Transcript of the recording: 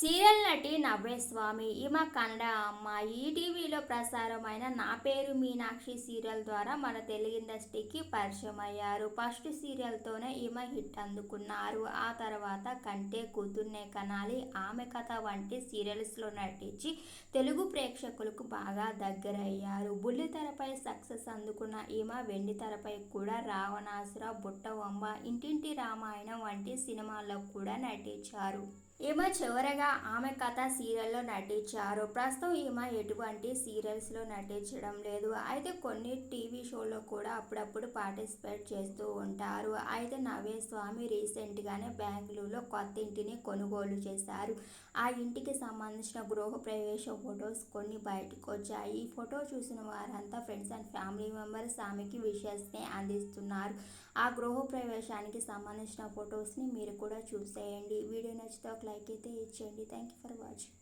Serial నటి నవ్యస్వామి ఈమె కన్నడ అమ్మాయి ఈటీవీలో ప్రసారమైన నా పేరు మీనాక్షి సీరియల్ ద్వారా మన తెలుగు ఇండస్ట్రీకి పరిచయం అయ్యారు ఫస్ట్ సీరియల్తోనే ఈమె హిట్ అందుకున్నారు. ఆ తర్వాత కంటే కూతుర్నే కనాలి ఆమె కథ వంటి సీరియల్స్లో నటించి తెలుగు ప్రేక్షకులకు బాగా దగ్గరయ్యారు. బుల్లితెరపై సక్సెస్ అందుకున్న ఈమె వెండితెరపై కూడా రావణాసుర బుట్టవమ్మ ఇంటింటి రామాయణం వంటి సినిమాల్లో కూడా నటించారు. ఈమె చివరగా ఆమె కథ సీరియల్లో నటించారు. ప్రస్తుతం ఈమె ఎటువంటి సీరియల్స్లో నటించడం లేదు. అయితే కొన్ని టీవీ షోలో కూడా అప్పుడప్పుడు పార్టిసిపేట్ చేస్తూ ఉంటారు. అయితే నవ్యస్వామి రీసెంట్గానే బెంగళూరులో కొత్త ఇంటిని కొనుగోలు చేశారు. ఆ ఇంటికి సంబంధించిన గృహ ప్రవేశ ఫొటోస్ కొన్ని బయటకు వచ్చాయి. ఈ ఫోటో చూసిన వారంతా ఫ్రెండ్స్ అండ్ ఫ్యామిలీ మెంబర్స్ ఆమెకి విషయస్ని అందిస్తున్నారు. ఆ గృహ ప్రవేశానికి సంబంధించిన ఫొటోస్ని మీరు కూడా చూసేయండి. వీడియో నచ్చితే లైక్ అయితే ఇచ్చేయండి. Thank you for watching